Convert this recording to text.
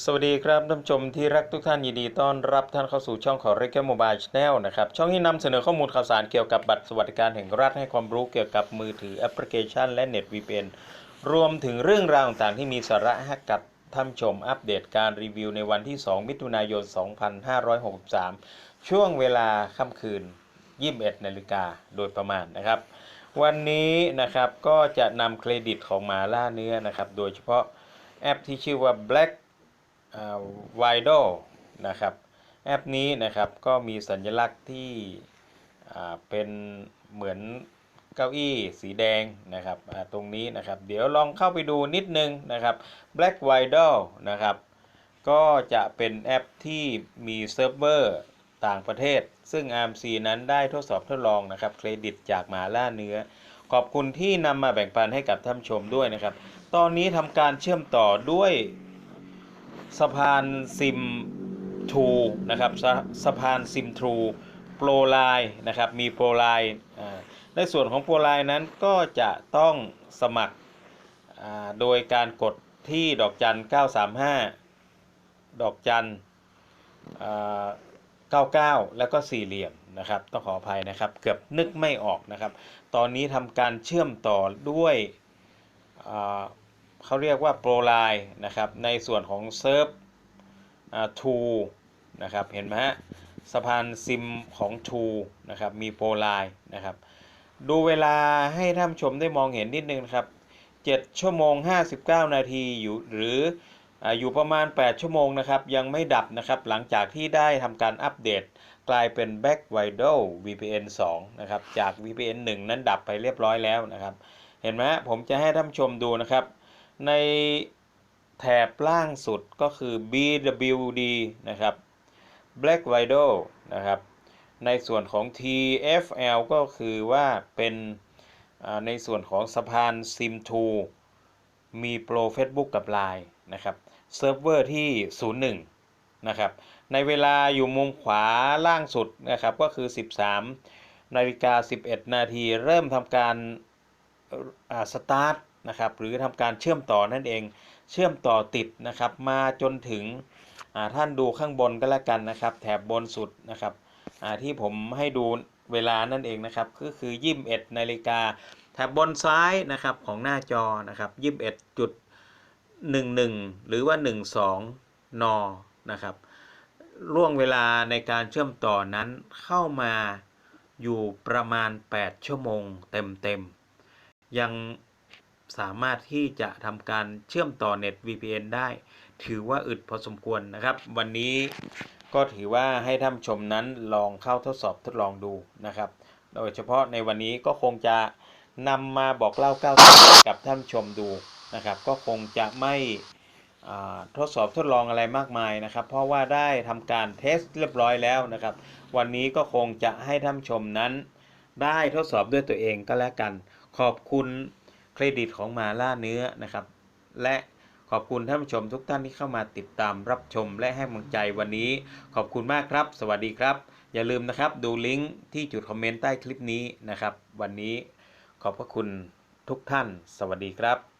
สวัสดีครับท่านผู้ชมที่รักทุกท่านยินดีต้อนรับท่านเข้าสู่ช่องของ r e g u l Mobile Channel นะครับ ช่องที่นำเสนอข้อมูลข่าวสารเกี่ยวกับบัตรสวัสดิการแห่งรัฐให้ความรู้เกี่ยวกับมือถือแอปพลิเคชัน และเน็ต VPN รวมถึงเรื่องราวต่างๆที่มีสาระให้กับท่านผู้ชมอัปเดตการรีวิวในวันที่ 2 มิถุนายน 2563 ช่วงเวลาค่ำคืน 21นาฬิกาโดยประมาณนะครับ วันนี้นะครับก็จะนำเครดิตของหมาล่าเนื้อนะครับ โดยเฉพาะแอปที่ชื่อว่า Black ไวโดนะครับแอปนี้นะครับก็มีสัญลักษณ์ที่เป็นเหมือนเก้าอี้สีแดงนะครับตรงนี้นะครับ เดี๋ยวลองเข้าไปดูนิดนึงนะครับ Black w i d o นะครับก็จะเป็นแอปที่มีเซิร์ฟเวอร์ต่างประเทศ ซึ่ง AMC นั้นได้ทดสอบทดลองนะครับเครดิตจากหมาล่าเนื้อ ขอบคุณที่นำมาแบ่งปันให้กับท่านชมด้วยนะครับ ตอนนี้ทำการเชื่อมต่อด้วย สะพานซิมทูนะครับสะสะพานซิมทูโปรไลน์นะครับมีโปรไลน์ในส่วนของโปรไลน์นั้นก็จะต้องสมัครโดยการกดที่ดอกจัน 935 ดอกจันอ่า99 แล้วก็สี่เหลี่ยมนะครับต้องขออภัยนะครับเกือบนึกไม่ออกนะครับ ตอนนี้ทำการเชื่อมต่อด้วย เขาเรียกว่าโปรไลน์นะครับ ในส่วนของเซิร์ฟทูนะครับ เห็นไหมฮะสะพานซิมของทูนะครับ มีโปรไลน์นะครับ ดูเวลาให้ท่านชมได้มองเห็นนิดนึงนะครับ 7 ชั่วโมง 59 นาทีอยู่หรือออยู่ประมาณ 8 ชั่วโมงนะครับ ยังไม่ดับนะครับ หลังจากที่ได้ทำการอัปเดต กลายเป็น Back w i d o VPN 2 นะครับ จาก VPN 1 นั้นดับไปเรียบร้อยแล้วนะครับ เห็นไหมฮะผมจะให้ท่านชมดูนะครับ ในแถบล่างสุดก็คือ BWD นะครับ Black Widow นะครับ ในส่วนของ TFL ก็คือว่าเป็นในส่วนของสะพาน SIM2 มีโปร Facebook กับ Line นะครับ เซิร์ฟเวอร์ที่ 01 นะครับ ในเวลาอยู่มุมขวาล่างสุดนะครับ ก็คือ 13 นาฬิกา 11 นาที เริ่มทำการสตาร์ท นะครับหรือทำการเชื่อมต่อนั่นเอง เชื่อมต่อติดนะครับ มาจนถึงท่านดูข้างบนก็แล้วกันนะครับ แถบบนสุดนะครับที่ผมให้ดูเวลานั่นเองนะครับ ก็คือ21นาฬิกาแถบบนซ้ายนะครับของหน้าจอนะครับ21จุด11 หรือว่า 12 นนะครับล่วงเวลาในการเชื่อมต่อนั้นเข้ามาอยู่ประมาณ 8 ชั่วโมงเต็มๆยัง สามารถที่จะทำการเชื่อมต่อเน็ต VPN ได้ ถือว่าอึดพอสมควรนะครับ วันนี้ก็ถือว่าให้ท่านชมนั้นลองเข้าทดสอบทดลองดูนะครับ โดยเฉพาะในวันนี้ก็คงจะนำมาบอกเล่าก้าวกับท่านชมดูนะครับ ก็คงจะไม่ทดสอบทดลองอะไรมากมายนะครับ เพราะว่าได้ทำการเทสเรียบร้อยแล้วนะครับ วันนี้ก็คงจะให้ท่านชมนั้น ได้ทดสอบด้วยตัวเองก็แล้วกัน ขอบคุณ รดิตของมาล่าเนื้อนะครับ และขอบคุณท่านผู้ชมทุกท่านที่เข้ามาติดตามรับชมและให้กำลังใจวันนี้ ขอบคุณมากครับ สวัสดีครับ อย่าลืมนะครับดูลิงก์ที่จุดคอมเมนต์ใต้คลิปนี้นะครับ วันนี้ขอบพระคุณทุกท่าน สวัสดีครับ